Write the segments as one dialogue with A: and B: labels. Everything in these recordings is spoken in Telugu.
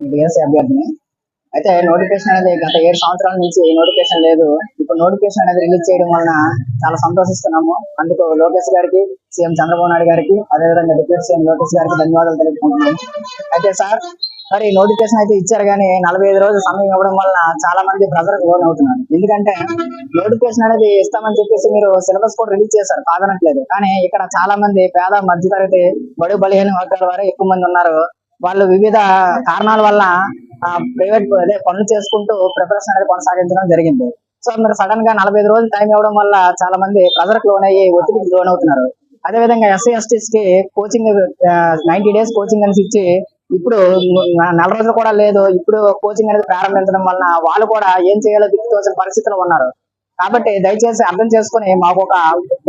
A: డిఎస్సీ అభ్యర్థిని. అయితే నోటిఫికేషన్ అనేది గత ఏడు సంవత్సరాల నుంచి నోటిఫికేషన్ లేదు. ఇప్పుడు నోటిఫికేషన్ అనేది రిలీజ్ చేయడం వలన చాలా సంతోషిస్తున్నాము. అందుకు లోకేష్ గారికి సీఎం చంద్రబాబు నాయుడు గారికి అదేవిధంగా డిప్యూటీ సీఎం లోకేష్ గారికి ధన్యవాదాలు తెలుపుకుంటున్నాము. అయితే సార్ మరి నోటిఫికేషన్ అయితే ఇచ్చారు కానీ నలభై ఐదు రోజులు సమయం ఇవ్వడం వలన చాలా మంది ప్రజలకు లోన్ అవుతున్నారు. ఎందుకంటే నోటిఫికేషన్ అనేది ఇస్తామని చెప్పేసి మీరు సిలబస్ కూడా రిలీజ్ చేశారు. కాదనట్లేదు. కానీ ఇక్కడ చాలా మంది పేద మధ్యతరగతి బడు బలహీన వర్గాల వారు ఎక్కువ మంది ఉన్నారు. వాళ్ళు వివిధ కారణాల వల్ల ప్రైవేట్ అదే పనులు చేసుకుంటూ ప్రిపరేషన్ అనేది కొనసాగించడం జరిగింది. సో మీరు సడన్గా నలభై ఐదు రోజులు టైం ఇవ్వడం వల్ల చాలా మంది ప్రజలకు లోన్ అయ్యి ఒత్తిడికి లోన్ అవుతున్నారు అదే విధంగా ఎస్సీ ఎస్టీస్కి కోచింగ్ నైన్టీ డేస్ కోచింగ్ అని ఇచ్చి ఇప్పుడు నెల రోజులు కూడా లేదు. ఇప్పుడు కోచింగ్ అనేది ప్రారంభించడం వలన వాళ్ళు కూడా ఏం చేయాలో దిక్కుతోచిన పరిస్థితులు ఉన్నారు. కాబట్టి దయచేసి అర్థం చేసుకుని మాకు ఒక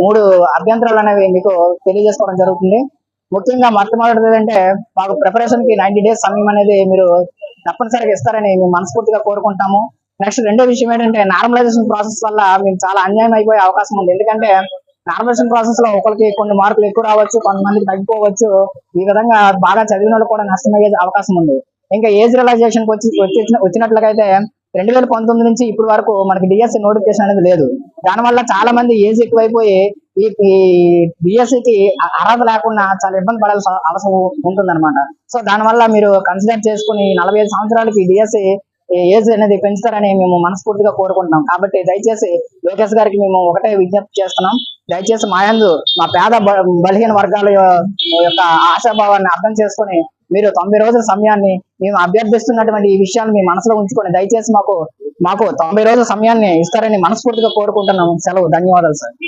A: మూడు అభ్యంతరాలు అనేవి మీకు తెలియజేసుకోవడం జరుగుతుంది. ముఖ్యంగా మొట్టమొదటిది ఏంటంటే మాకు ప్రిపరేషన్కి నైన్టీ డేస్ సమయం అనేది మీరు తప్పనిసరిగా ఇస్తారని మేము మనస్ఫూర్తిగా కోరుకుంటాము. నెక్స్ట్ రెండో విషయం ఏంటంటే నార్మలైజేషన్ ప్రాసెస్ వల్ల మేము చాలా అన్యాయం అయిపోయే అవకాశం ఉంది. ఎందుకంటే నార్మలైజేషన్ ప్రాసెస్లో ఒకరికి కొన్ని మార్కులు ఎక్కువ రావచ్చు కొంతమందికి తగ్గిపోవచ్చు. ఈ విధంగా బాగా చదివిన వాళ్ళు కూడా నష్టమయ్యే అవకాశం ఉంది. ఇంకా ఏజ్ రియలైజేషన్ వచ్చి వచ్చి- వచ్చినట్లయితే రెండు వేల పంతొమ్మిది నుంచి ఇప్పటి వరకు మనకి డిఎస్సి నోటిఫికేషన్ అనేది లేదు. దానివల్ల చాలా మంది ఏజ్ ఎక్కువైపోయి ఈ డిఎస్సి కి అర్హత లేకుండా చాలా ఇబ్బంది పడాల్సిన అవసరం ఉంటుందన్నమాట. సో దానివల్ల మీరు కన్సిడర్ చేసుకుని నలభై ఐదు సంవత్సరాలకి డిఎస్సి ఏజ్ అనేది పెంచుతారని మేము మనస్ఫూర్తిగా కోరుకుంటున్నాం. కాబట్టి దయచేసి లోకేష్ గారికి మేము ఒకటే విజ్ఞప్తి చేస్తున్నాం. దయచేసి మాయందు మా పేద బ- బలహీన వర్గాల యొక్క ఆశాభావాన్ని అర్థం చేసుకుని మీరు తొంభై రోజుల సమయాన్ని మేము అభ్యర్థిస్తున్నటువంటి ఈ విషయాన్ని మీ మనసులో ఉంచుకొని దయచేసి మాకు మాకు తొంభై రోజుల సమయాన్ని ఇస్తారని మనస్ఫూర్తిగా కోరుకుంటున్నాం. సెలవు. ధన్యవాదాలు సార్.